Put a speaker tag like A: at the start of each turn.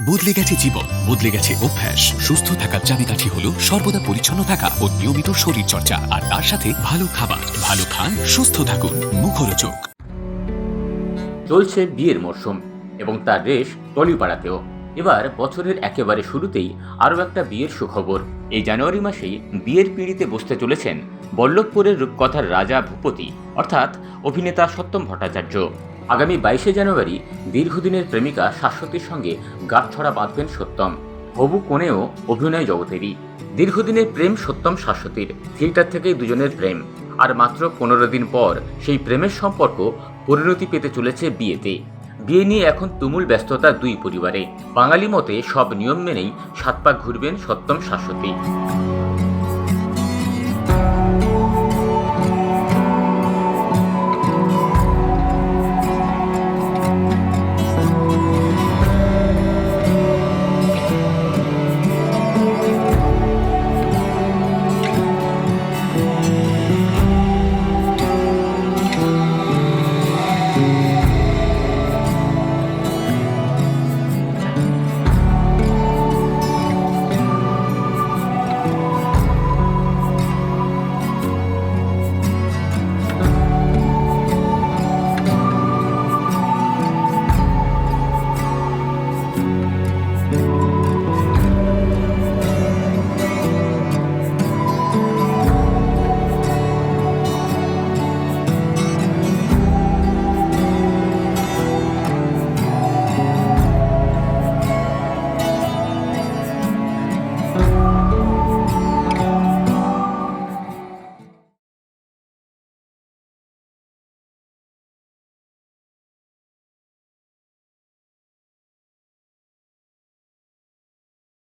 A: বদলে গেছে জীবন, বদলে গেছে অভ্যাস। সুস্থ থাকার চাবিকাঠি হলো সর্বদা পরিচ্ছন্ন থাকা ও নিয়মিত শরীর চর্চা আর তার সাথে ভালো খাবার। ভালো খান, সুস্থ থাকুন। মুখরোচক।
B: চলছে বিয়ের মরশুম এবং তার রেশ টলিপাড়াতেও এবার বছরের একেবারে শুরুতেই আরও একটা বিয়ের সুখবর। এই জানুয়ারি মাসেই বিয়ের পিঁড়িতে বসতে চলেছেন বল্লভপুরের রূপকথার রাজা ভূপতি, অর্থাৎ অভিনেতা সত্যম ভট্টাচার্য। আগামী বাইশে জানুয়ারি দীর্ঘদিনের প্রেমিকা শাশ্বতীর সঙ্গে গাঁটছড়া বাঁধবেন সত্যম। হবু কোণেও অভিনয় জগতেরই। দীর্ঘদিনের প্রেম সত্যম শাশ্বতীর। থিয়েটার থেকেই দুজনের প্রেম। আর মাত্র পনেরো দিন পর সেই প্রেমের সম্পর্ক পরিণতি পেতে চলেছে বিয়েতে। বিয়ে নিয়ে এখন তুমুল ব্যস্ততা দুই পরিবারে। বাঙালি মতে সব নিয়ম মেনেই সাত পাক ঘুরবেন সত্যম শাশ্বতী।